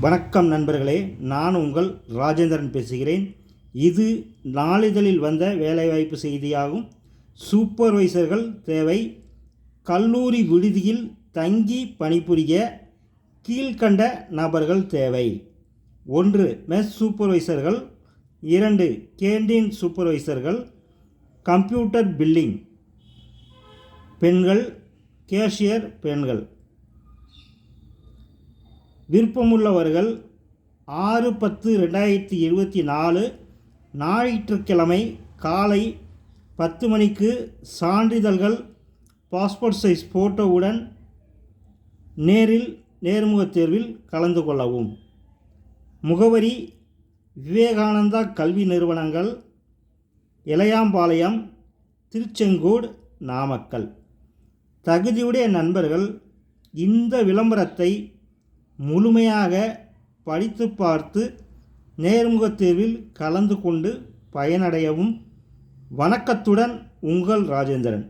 வணக்கம் நண்பர்களே நான் உங்கள் ராஜேந்திரன் பேசுகிறேன். இது நாளிதழில் வந்த வேலைவாய்ப்பு செய்தியாகும். சூப்பர்வைசர்கள் தேவை. கல்லூரி விடுதியில் தங்கி பணிபுரிய கீழ்க்கண்ட நபர்கள் தேவை. ஒன்று மெஸ் சூப்பர்வைசர்கள். இரண்டு கேண்டீன் சூப்பர்வைசர்கள். Computer billing. பெண்கள் கேஷியர் பெண்கள். விருப்பமுள்ளவர்கள் ஆறு பத்து ரெண்டாயிரத்தி இருபத்தி நாலு ஞாயிற்றுக்கிழமை காலை பத்து மணிக்கு சான்றிதழ்கள் பாஸ்போர்ட் சைஸ் ஃபோட்டோவுடன் நேரில் நேர்முகத் தேர்வில் கலந்து கொள்ளவும். முகவரி விவேகானந்தா கல்வி நிறுவனங்கள் இளையாம்பாளையம் திருச்செங்கோடு நாமக்கல். தகுதியுடைய நண்பர்கள் இந்த விளம்பரத்தை முழுமையாக படித்து பார்த்து நேர்முகத் தேர்வில் கலந்து கொண்டு பயனடையவும் வணக்கத்துடன் உங்கள் ராஜேந்திரன்.